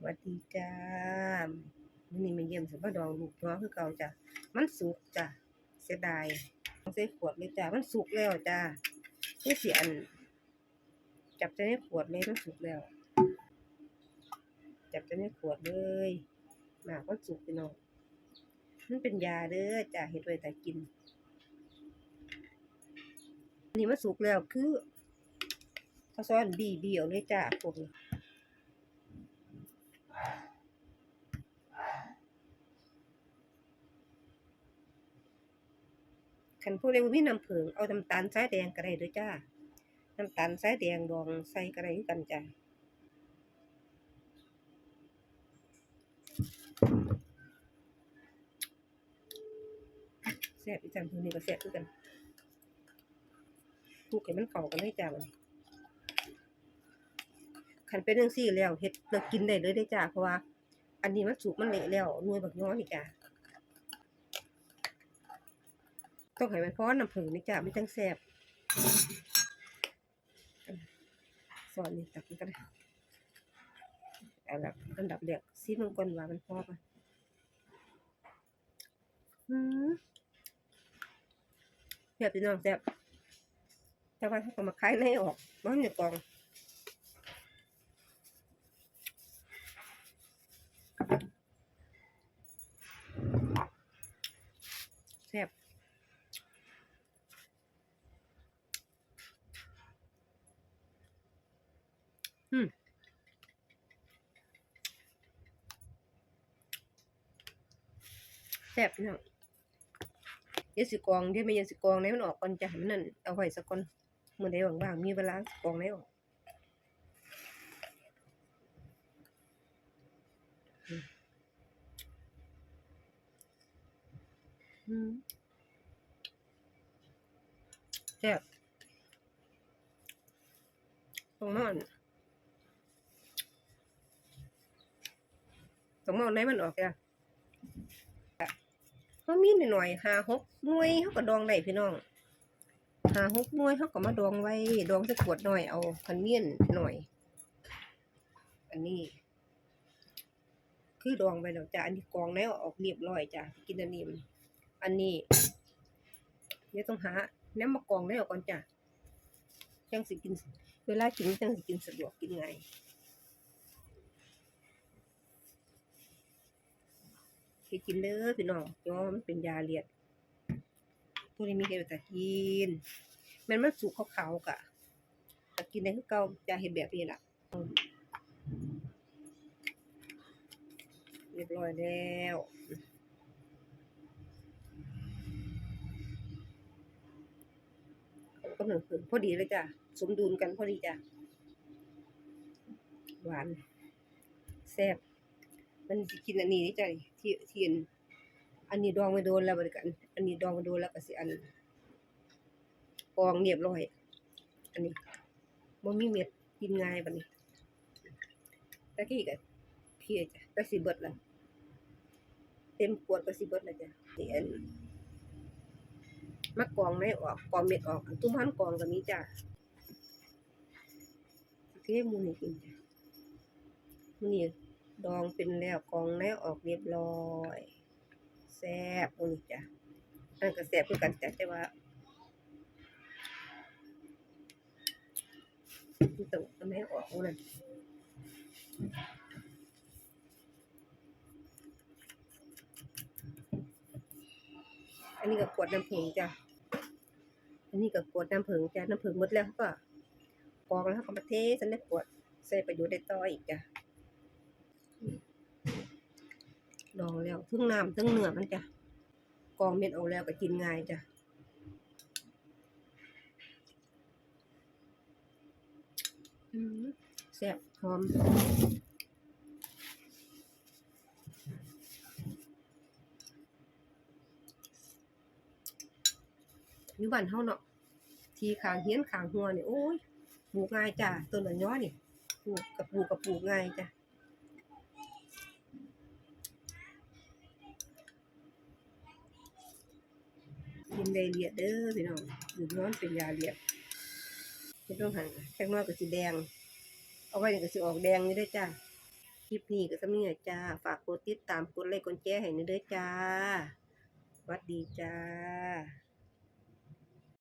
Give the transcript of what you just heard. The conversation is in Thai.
สวัสดีจ้ามื้อนี้มาเยี่ยมสิมาดองลูกน้อคือเก่าจ้ะ มันสุกจ้ะ เสียดายต้องใส่ขวดเลยจ้ะ มันสุกแล้วจ้ะนี่เสิอันจับใส่ในขวดเลยมันสุกแล้ว จับใส่ในขวดเลยหมากมันสุกพี่น้องมันเป็นยาเด้อจ้ะเฮ็ดไว้แต่กิน นี่มันสุกแล้วคือเขาวซอนบีบีเอาเลยจ้ะพวกนี้ คันผู้ใดบ่มีน้ำผึ้งเอาน้ำตาลทรายแดงก็ได้เด้อจ้า น้ำตาลทรายแดงดองใส่ก็ได้กันจ้าแซ่บอีจังตัวนี้ก็แซ่บคือกันคลุกให้มันเข้ากันเลยจ้าบัน คันเป็นจังซี่แล้วเฮ็ดแล้วกินได้เลยเด้จ้าเพราะว่า อันนี้มันสุกมันเละแล้วนวยบักน้อยนี่จ้าต้องให้มันพอน้ำผึ้งนี่จ้ะมันจังแซ่บสอนนี่ตักนี่ก็ได้เอาละอันดับแรกซีมันก่อนว่ามันพอปะอืมแซ่บพี่น้องแซ่บแต่ว่าถ้าก็มาคายในออกมันอยู่กองแซ่บ แซ่บพี่น้องเยสิกองเดี๋ยวไม่ยสิกองไหนมันออกก่อนจะให้มันนั่นเอาไว้สักก่อนเมื่อใดว่างๆมีเวลาสิกองไหนออกอืมอืมแซ่บตรงนั้น ตรงนั้นไหนมันออกจ้ะเขามีหน่อยหาหกหน่วยเขาก็ดองได้พี่น้องหาหกหน่วยเขาก็มาดองไว้ ดองจะขวดหน่อยเอาคันเมียนหน่อย อันนี้ คือดองไว้แล้วจ้ะอันนี้กองแล้วออกเรียบร้อยจ้ะกินอันนี้อันนี้เดี๋ยวต้องหาแนมมากรองแล้วก่อนจ้ะจังสิกิน เวลากินจังสิกินสะดวกกินไง ไปกินเด้อพี่น้องจ้อมันเป็นยาเลียดพวนี้มีเห็ดแต่กินมันมันสุกขาวๆกะแต่กินได้คือเก่าจะเห็ดแบบนี้ล่ะเรียบร้อยแล้วก็หนึ่งคืนพอดีเลยจ้ะสมดุลกันพอดีจ้ะหวานแซ่บ มันสิกินอันนี้นี่จ้ะที่ที่อันอันนี้ดองไว้โดนแล้วบัดนี้กัน อันนี้ดองไว้โดนแล้วก็สิอันกองเรียบร้อย อันนี้บ่มีเม็ดกินง่ายบัดนี้ตะกี้ก็เพียจ้ะก็สิเบิดล้วเต็มขวดก็สิเบิดล้วจ้ะนี่อันมากองไม่ออกกองเม็ดออกตุ้มพันกองก็มีจ้ะเทมูนี่กินจ้ะมื้อนี้ ดองเป็นแล้วกองแล้วออกเรียบร้อยแซ่บโอ้นี่จ้ะอันก็แซ่บคือกันจ้ะแต่ว่ามันต้องเอาไม่ออกอานั่นอันนี้ก็ขวดน้ำผึ้งจ้ะ อันนี้ก็ขวดน้ำผึ้งจ้ะ น้ำผึ้งหมดแล้วก็กองแล้วก็มาเทใส่นขวดใส่ประโยชน์ได้ต่ออีกจ้ะ ดองแล้วทั้งน้ำทั้งเนื้อมันจ้ะกองเม็ดออกแล้วก็กินง่ายจ้ะอืมแซ่บหอมอยู่บ้านเฮาเนาะที่ขางเฮียนขางหัวเนี่ยโอ้ยปลูกง่ายจ้ะต้นมะย้อนี่ปลูกกับปลูกกับปลูกง่ายจ้ะ ได้เลียดเด้อพี่น้องหยุดน้อนเป็นยาเลียดไม่ต้องหันแค่น้อยก็สีแดง เอาไว้นี่ก็สีออกแดงนี่ได้จ้าคลิปนี้ก็สำเนียจ้า ฝากกดติดตามกดไลค์กดแชร์ให้หน่ได้จ้าสวัสดีจ้า